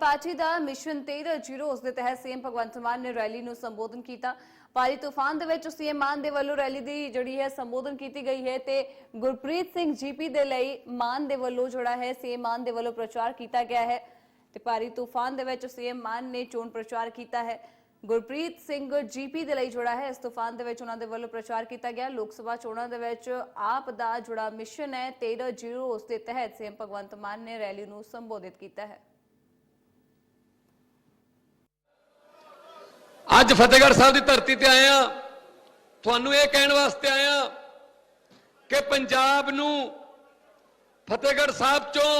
Party ਦਾ mission 13 ਉਸ ਦੇ ਤਹਿਤ ਸੀਐਮ ਭਗਵੰਤ ਮਾਨ ਨੇ ਰੈਲੀ ਨੂੰ ਸੰਬੋਧਨ ਕੀਤਾ। ਭਾਰੀ ਤੂਫਾਨ ਦੇ ਵਿੱਚ ਸੀਐਮ ਮਾਨ ਦੇ ਵੱਲੋਂ ਰੈਲੀ ਦੀ ਜਿਹੜੀ ਹੈ ਸੰਬੋਧਨ ਕੀਤੀ ਗਈ ਹੈ ਤੇ ਗੁਰਪ੍ਰੀਤ ਸਿੰਘ ਜੀਪੀ ਦੇ ਲਈ ਮਾਨ ਦੇ ਵੱਲੋਂ ਜਿਹੜਾ ਹੈ ਸੀਐਮ ਮਾਨ ਦੇ ਵੱਲੋਂ ਪ੍ਰਚਾਰ ਕੀਤਾ ਗਿਆ ਹੈ ਤੇ ਭਾਰੀ ਤੂਫਾਨ ਦੇ ਵਿੱਚ ਸੀਐਮ ਮਾਨ ਨੇ ਚੋਣ ਪ੍ਰਚਾਰ ਕੀਤਾ ਹੈ। ਗੁਰਪ੍ਰੀਤ ਸਿੰਘ ਜੀਪੀ ਦੇ ਲਈ ਜੁੜਾ ਹੈ, ਇਸ ਤੂਫਾਨ ਦੇ ਵਿੱਚ ਉਹਨਾਂ ਦੇ ਵੱਲੋਂ ਪ੍ਰਚਾਰ ਕੀਤਾ ਗਿਆ। ਲੋਕ ਸਭਾ ਚੋਣਾਂ ਦੇ ਵਿੱਚ ਆਪ ਦਾ ਜੁੜਾ ਮਿਸ਼ਨ ਹੈ 13 ਜ਼ੀਰੋ, ਉਸ ਦੇ ਤਹਿਤ ਸੀਐਮ ਭਗਵੰਤ ਮਾਨ ਨੇ ਰੈਲੀ ਨੂੰ ਸੰਬੋਧਿਤ ਕੀਤਾ ਹੈ। ਅੱਜ ਫਤਿਹਗੜ੍ਹ ਸਾਹਿਬ ਦੀ ਧਰਤੀ ਤੇ ਆਏ ਆ ਤੁਹਾਨੂੰ ਇਹ ਕਹਿਣ ਵਾਸਤੇ ਆਏ ਆ ਕਿ ਪੰਜਾਬ ਨੂੰ ਫਤਿਹਗੜ੍ਹ ਸਾਹਿਬ ਚੋਂ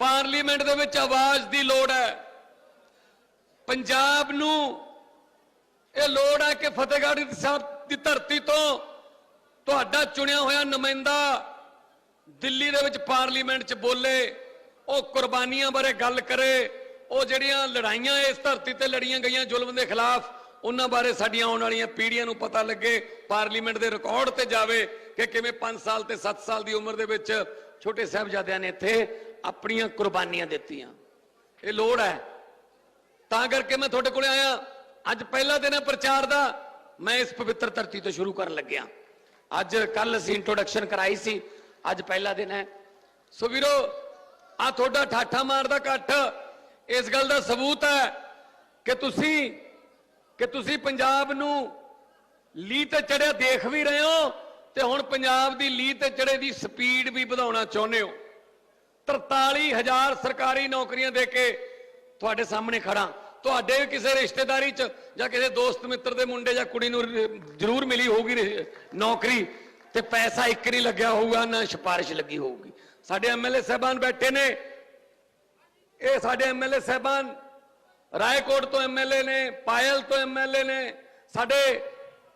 ਪਾਰਲੀਮੈਂਟ ਦੇ ਵਿੱਚ ਆਵਾਜ਼ ਦੀ ਲੋੜ ਹੈ। ਪੰਜਾਬ ਨੂੰ ਇਹ ਲੋੜ ਹੈ ਕਿ ਫਤਿਹਗੜ੍ਹ ਸਾਹਿਬ ਦੀ ਧਰਤੀ ਤੋਂ ਤੁਹਾਡਾ ਚੁਣਿਆ ਹੋਇਆ ਨੁਮਾਇੰਦਾ ਦਿੱਲੀ ਦੇ ਵਿੱਚ ਪਾਰਲੀਮੈਂਟ 'ਚ ਬੋਲੇ, ਉਹ ਕੁਰਬਾਨੀਆਂ ਬਾਰੇ ਗੱਲ ਕਰੇ ਉਹ ਜਿਹੜੀਆਂ ਲੜਾਈਆਂ ਇਸ ਧਰਤੀ ਤੇ ਲੜੀਆਂ ਗਈਆਂ ਜ਼ੁਲਮ ਦੇ ਖਿਲਾਫ, ਉਹਨਾਂ ਬਾਰੇ ਸਾਡੀਆਂ ਆਉਣ ਵਾਲੀਆਂ ਪੀੜ੍ਹੀਆਂ ਨੂੰ ਪਤਾ ਲੱਗੇ, ਪਾਰਲੀਮੈਂਟ ਦੇ ਰਿਕਾਰਡ ਤੇ ਜਾਵੇ ਕਿ ਕਿਵੇਂ 5 ਸਾਲ ਤੇ 7 ਸਾਲ ਦੀ ਉਮਰ ਦੇ ਵਿੱਚ ਛੋਟੇ ਸਾਹਿਬਜ਼ਾਦਿਆਂ ਨੇ ਇੱਥੇ ਆਪਣੀਆਂ ਕੁਰਬਾਨੀਆਂ ਦਿੱਤੀਆਂ। ਇਹ ਲੋੜ ਹੈ। ਤਾਂ ਕਰਕੇ ਮੈਂ ਤੁਹਾਡੇ ਕੋਲੇ ਆਇਆ। ਅੱਜ ਪਹਿਲਾ ਦਿਨ ਹੈ ਪ੍ਰਚਾਰ ਦਾ। ਮੈਂ ਇਸ ਪਵਿੱਤਰ ਧਰਤੀ ਤੋਂ ਸ਼ੁਰੂ ਕਰਨ ਲੱਗਿਆ। ਅੱਜ ਕੱਲ ਅਸੀਂ ਇੰਟਰੋਡਕਸ਼ਨ ਕਰਾਈ ਸੀ। ਅੱਜ ਪਹਿਲਾ ਦਿਨ ਹੈ। ਸੋ ਵੀਰੋ ਆ ਤੁਹਾਡਾ ਠਾਠਾ ਮਾਰਦਾ ਇਕੱਠ। ਇਸ ਗੱਲ ਦਾ ਸਬੂਤ ਹੈ ਕਿ ਤੁਸੀਂ ਕਿ ਤੁਸੀਂ ਪੰਜਾਬ ਨੂੰ ਲੀ ਤੇ ਚੜਿਆ ਦੇਖ ਵੀ ਰਹੇ ਹੋ ਤੇ ਹੁਣ ਪੰਜਾਬ ਦੀ ਲੀ ਤੇ ਚੜੇ ਦੀ ਸਪੀਡ ਵੀ ਵਧਾਉਣਾ ਚਾਹੁੰਦੇ ਹੋ। 43000 ਸਰਕਾਰੀ ਨੌਕਰੀਆਂ ਦੇ ਕੇ ਤੁਹਾਡੇ ਸਾਹਮਣੇ ਖੜਾ ਤੁਹਾਡੇ ਵੀ ਕਿਸੇ ਰਿਸ਼ਤੇਦਾਰੀ 'ਚ ਜਾਂ ਕਿਸੇ ਦੋਸਤ ਮਿੱਤਰ ਦੇ ਮੁੰਡੇ ਜਾਂ ਕੁੜੀ ਨੂੰ ਜ਼ਰੂਰ ਮਿਲੀ ਹੋਊਗੀ ਨੌਕਰੀ ਤੇ ਪੈਸਾ ਇੱਕ ਨਹੀਂ ਲੱਗਿਆ ਹੋਊਗਾ, ਨਾ ਸਿਫਾਰਿਸ਼ ਲੱਗੀ ਹੋਊਗੀ। ਸਾਡੇ ਐਮਐਲਏ ਸਾਹਿਬਾਨ ਬੈਠੇ ਨੇ। ਇਹ ਸਾਡੇ ਐਮਐਲਏ ਸਾਹਿਬਾਨ, ਰਾਏਕੋਟ ਤੋਂ ਐਮਐਲਏ ਨੇ, ਪਾਇਲ ਤੋਂ ਐਮਐਲਏ ਨੇ, ਸਾਡੇ,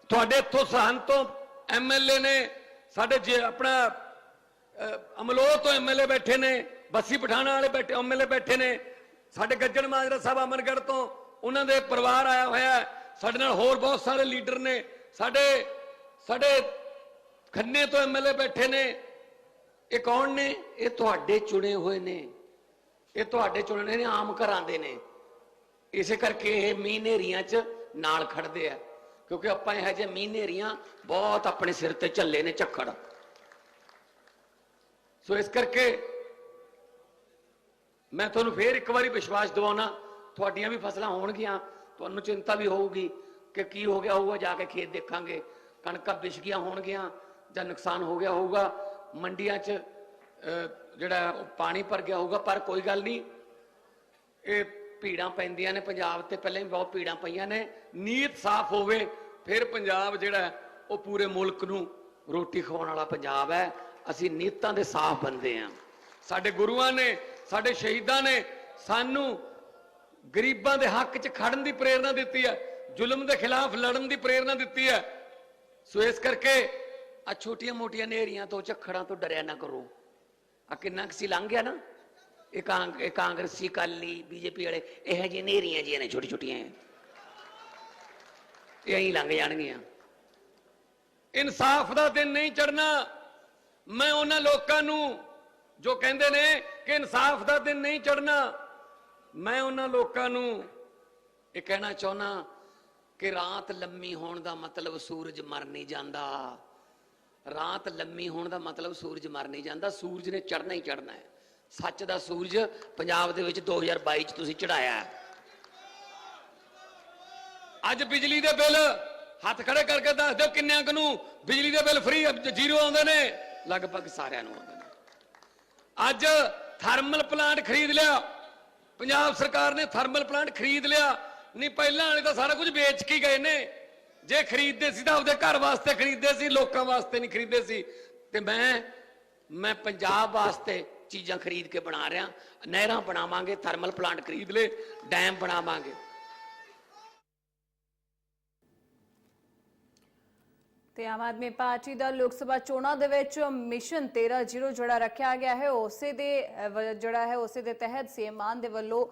ਤੁਹਾਡੇ ਇੱਥੋਂ ਸਹਨ ਤੋਂ ਐਮਐਲਏ ਨੇ, ਸਾਡੇ ਜੇ ਆਪਣਾ ਅਮਲੋਹ ਤੋਂ ਐਮਐਲਏ ਬੈਠੇ ਨੇ, ਬੱਸੀ ਪਠਾਣਾ ਵਾਲੇ ਬੈਠੇ ਐਮਐਲਏ ਬੈਠੇ ਨੇ, ਸਾਡੇ ਗੱਜਣ ਮਾਜਰਾ ਸਾਹਿਬ ਅਮਰਗੜ੍ਹ ਤੋਂ, ਉਹਨਾਂ ਦੇ ਪਰਿਵਾਰ ਆਇਆ ਹੋਇਆ ਹੈ ਸਾਡੇ ਨਾਲ ਹੋਰ ਬਹੁਤ ਸਾਰੇ ਲੀਡਰ ਨੇ, ਸਾਡੇ ਸਾਡੇ ਖੰਨੇ ਤੋਂ ਐਮਐਲਏ ਬੈਠੇ ਨੇ, ਇਹ ਕੌਣ ਨੇ? ਇਹ ਤੁਹਾਡੇ ਚੁਣੇ ਹੋਏ ਨੇ। ਇਹ ਤੁਹਾਡੇ ਚੁਣਨੇ ਨੇ, ਆਮ ਘਰਾਂ ਦੇ ਨੇ। ਇਸੇ ਕਰਕੇ ਇਹ ਮੀਂਹ ਨੇਰੀਆਂ 'ਚ ਨਾਲ ਖੜਦੇ ਆ। ਕਿਉਂਕਿ ਆਪਾਂ ਇਹ ਜਿਹੇ ਮੀਂਹ ਨੇਰੀਆਂ ਬਹੁਤ ਆਪਣੇ ਸਿਰ ਤੇ ਝੱਲੇ ਨੇ, ਝੱਖੜ। ਸੋ ਇਸ ਕਰਕੇ ਮੈਂ ਤੁਹਾਨੂੰ ਫੇਰ ਇੱਕ ਵਾਰੀ ਵਿਸ਼ਵਾਸ ਦਿਵਾਉਣਾ, ਤੁਹਾਡੀਆਂ ਵੀ ਫਸਲਾਂ ਹੋਣਗੀਆਂ, ਤੁਹਾਨੂੰ ਚਿੰਤਾ ਵੀ ਹੋਊਗੀ ਕਿ ਕੀ ਹੋ ਗਿਆ ਹੋਊਗਾ, ਜਾ ਕੇ ਖੇਤ ਦੇਖਾਂਗੇ। ਕਣਕਾਂ ਵਿਛ ਗਈਆਂ ਹੋਣਗੀਆਂ ਜਾਂ ਨੁਕਸਾਨ ਹੋ ਗਿਆ ਹੋਊਗਾ, ਮੰਡੀਆਂ 'ਚ ਜਿਹੜਾ ਉਹ ਪਾਣੀ ਭਰ ਗਿਆ ਹੋਊਗਾ, ਪਰ ਕੋਈ ਗੱਲ ਨਹੀਂ। ਇਹ ਭੀੜਾਂ ਪੈਂਦੀਆਂ ਨੇ ਪੰਜਾਬ ਤੇ, ਪਹਿਲਾਂ ਵੀ ਬਹੁਤ ਭੀੜਾਂ ਪਈਆਂ ਨੇ। ਨੀਤ ਸਾਫ਼ ਹੋਵੇ, ਫਿਰ ਪੰਜਾਬ ਜਿਹੜਾ ਉਹ ਪੂਰੇ ਮੁਲਕ ਨੂੰ ਰੋਟੀ ਖਵਾਉਣ ਵਾਲਾ ਪੰਜਾਬ ਹੈ। ਅਸੀਂ ਨੀਤਾਂ ਦੇ ਸਾਫ਼ ਬੰਦੇ ਆ ਸਾਡੇ ਗੁਰੂਆਂ ਨੇ, ਸਾਡੇ ਸ਼ਹੀਦਾਂ ਨੇ ਸਾਨੂੰ ਗਰੀਬਾਂ ਦੇ ਹੱਕ 'ਚ ਖੜਨ ਦੀ ਪ੍ਰੇਰਣਾ ਦਿੱਤੀ ਹੈ, ਜ਼ੁਲਮ ਦੇ ਖਿਲਾਫ ਲੜਨ ਦੀ ਪ੍ਰੇਰਣਾ ਦਿੱਤੀ ਹੈ। ਸੋ ਇਸ ਕਰਕੇ ਆ ਛੋਟੀਆਂ ਮੋਟੀਆਂ ਨੇਰੀਆਂ ਤੋਂ, ਝੱਖੜਾਂ ਤੋਂ ਡਰਿਆ ਨਾ ਕਰੋ। ਆ ਕਿੰਨਾ ਕੁ ਸੀ ਲੰਘ ਗਿਆ ਨਾ? ਇਹ ਕਾਂਗ ਇਹ ਕਾਂਗਰਸੀ ਕਾਲੀ ਬੀਜੇਪੀ ਵਾਲੇ, ਇਹ ਜਿਹੇ ਨੇਰੀਆਂ ਜਿਹੀਆਂ ਨੇ ਛੋਟੀ ਛੋਟੀਆਂ ਇਹ ਐਂ ਲੰਘ ਜਾਣਗੀਆਂ। ਇਨਸਾਫ ਦਾ ਦਿਨ ਨਹੀਂ ਚੜਨਾ ਮੈਂ ਉਹਨਾਂ ਲੋਕਾਂ ਨੂੰ ਜੋ ਕਹਿੰਦੇ ਨੇ ਕਿ ਇਨਸਾਫ ਦਾ ਦਿਨ ਨਹੀਂ ਚੜਨਾ ਮੈਂ ਉਹਨਾਂ ਲੋਕਾਂ ਨੂੰ ਇਹ ਕਹਿਣਾ ਚਾਹੁੰਦਾ ਕਿ ਰਾਤ ਲੰਮੀ ਹੋਣ ਦਾ ਮਤਲਬ ਸੂਰਜ ਮਰ ਨਹੀਂ ਜਾਂਦਾ। ਰਾਤ ਲੰਮੀ ਹੋਣ ਦਾ ਮਤਲਬ ਸੂਰਜ ਮਰ ਨਹੀਂ ਜਾਂਦਾ, ਸੂਰਜ ਨੇ ਚੜਨਾ ਹੀ ਚੜਨਾ ਹੈ। ਸੱਚ ਦਾ ਸੂਰਜ ਪੰਜਾਬ ਦੇ ਵਿੱਚ 2022 ਚ ਤੁਸੀਂ ਚੜਾਇਆ ਅੱਜ ਬਿਜਲੀ ਦੇ ਬਿੱਲ ਹੱਥ ਖੜੇ ਕਰਕੇ ਦੱਸ ਦਿਓ ਕਿੰਨਿਆਂ ਕੁ ਨੂੰ ਬਿਜਲੀ ਦੇ ਬਿੱਲ ਫ੍ਰੀ ਜ਼ੀਰੋ ਆਉਂਦੇ ਨੇ, ਲਗਭਗ ਸਾਰਿਆਂ ਨੂੰ ਆਉਂਦੇ ਨੇ। ਅੱਜ ਥਰਮਲ ਪਲਾਂਟ ਖਰੀਦ ਲਿਆ। ਪੰਜਾਬ ਸਰਕਾਰ ਨੇ ਥਰਮਲ ਪਲਾਂਟ ਖਰੀਦ ਲਿਆ। ਨਹੀਂ, ਪਹਿਲਾਂ ਵਾਲੇ ਤਾਂ ਸਾਰਾ ਕੁਝ ਵੇਚ ਕੇ ਗਏ ਨੇ। ਜੇ ਖਰੀਦਦੇ ਸੀ ਤਾਂ ਆਪਦੇ ਘਰ ਵਾਸਤੇ ਖਰੀਦਦੇ ਸੀ, ਲੋਕਾਂ ਵਾਸਤੇ ਨਹੀਂ ਖਰੀਦਦੇ ਸੀ। ਤੇ ਮੈਂ ਮੈਂ ਪੰਜਾਬ ਵਾਸਤੇ ਚੀਜ਼ਾਂ ਖਰੀਦ ਕੇ ਬਣਾ ਰਿਹਾ। ਨਹਿਰਾਂ ਬਣਾਵਾਂਗੇ ਥਰਮਲ ਪਲਾਂਟ ਖਰੀਦ ਲੇ ਡੈਮ ਬਣਾਵਾਂਗੇ। ਤੇ ਆਮ ਆਦਮੀ ਪਾਰਟੀ ਦਾ ਲੋਕ ਸਭਾ ਚੋਣਾਂ ਦੇ ਵਿੱਚ ਮਿਸ਼ਨ 13 ਜ਼ੀਰੋ ਜਿਹੜਾ ਰੱਖਿਆ ਗਿਆ ਹੈ, ਉਸੇ ਦੇ ਜਿਹੜਾ ਹੈ, ਉਸੇ ਦੇ ਤਹਿਤ ਸੀਐਮ ਮਾਨ ਦੇ ਵੱਲੋਂ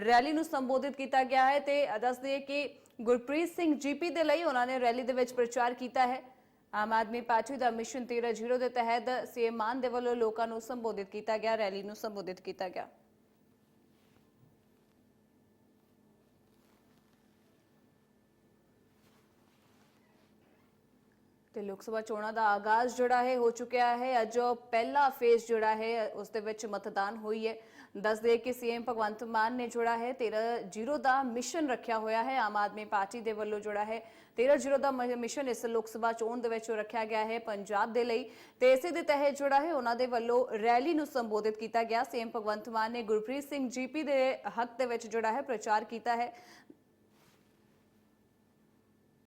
ਰੈਲੀ ਨੂੰ ਸੰਬੋਧਿਤ ਕੀਤਾ ਗਿਆ ਹੈ ਤੇ ਦੱਸ ਦਈਏ ਕਿ ਗੁਰਪ੍ਰੀਤ ਸਿੰਘ ਜੀਪੀ ਦੇ ਲਈ ਉਹਨਾਂ ਨੇ ਰੈਲੀ ਦੇ ਵਿੱਚ ਪ੍ਰਚਾਰ ਕੀਤਾ ਹੈ। ਆਮ ਆਦਮੀ ਪਾਰਟੀ ਦਾ ਮਿਸ਼ਨ 13 ਜ਼ੀਰੋ ਦੇ ਤਹਿਤ ਸੀਐਮ ਮਾਨ ਦੇ ਵੱਲੋਂ ਲੋਕਾਂ ਨੂੰ ਸੰਬੋਧਿਤ ਕੀਤਾ ਗਿਆ, ਰੈਲੀ ਨੂੰ ਸੰਬੋਧਿਤ ਕੀਤਾ ਗਿਆ। ਤੇ ਲੋਕ ਸਭਾ ਚੋਣਾਂ ਦਾ ਆਗਾਜ਼ ਜਿਹੜਾ ਹੈ ਹੋ ਚੁੱਕਿਆ ਹੈ। ਅੱਜ ਪਹਿਲਾ ਫੇਸ ਜਿਹੜਾ ਹੈ, ਉਸ ਦੇ ਵਿੱਚ ਮਤਦਾਨ ਹੋਈ ਹੈ। ਦੱਸ ਦੇ ਕਿ ਸੀਐਮ ਭਗਵੰਤ ਮਾਨ ਨੇ ਜਿਹੜਾ ਹੈ 13 ਜ਼ੀਰੋ ਦਾ ਮਿਸ਼ਨ ਰੱਖਿਆ ਹੋਇਆ ਹੈ। ਆਮ ਆਦਮੀ ਪਾਰਟੀ ਦੇ ਵੱਲੋਂ ਜਿਹੜਾ ਹੈ 13 ਜ਼ੀਰੋ ਦਾ ਮਿਸ਼ਨ ਇਸ ਲੋਕ ਸਭਾ ਚੋਣ ਦੇ ਵਿੱਚ ਰੱਖਿਆ ਗਿਆ ਹੈ ਪੰਜਾਬ ਦੇ ਲਈ। ਤੇ ਇਸੇ ਦੇ ਤਹਿਤ ਜਿਹੜਾ ਹੈ, ਉਹਨਾਂ ਦੇ ਵੱਲੋਂ ਰੈਲੀ ਨੂੰ ਸੰਬੋਧਿਤ ਕੀਤਾ ਗਿਆ। ਸੀਐਮ ਭਗਵੰਤ ਮਾਨ ਨੇ ਗੁਰਪ੍ਰੀਤ ਸਿੰਘ ਜੀਪੀ ਦੇ ਹੱਕ ਦੇ ਵਿੱਚ ਜਿਹੜਾ ਹੈ, ਪ੍ਰਚਾਰ ਕੀਤਾ ਹੈ।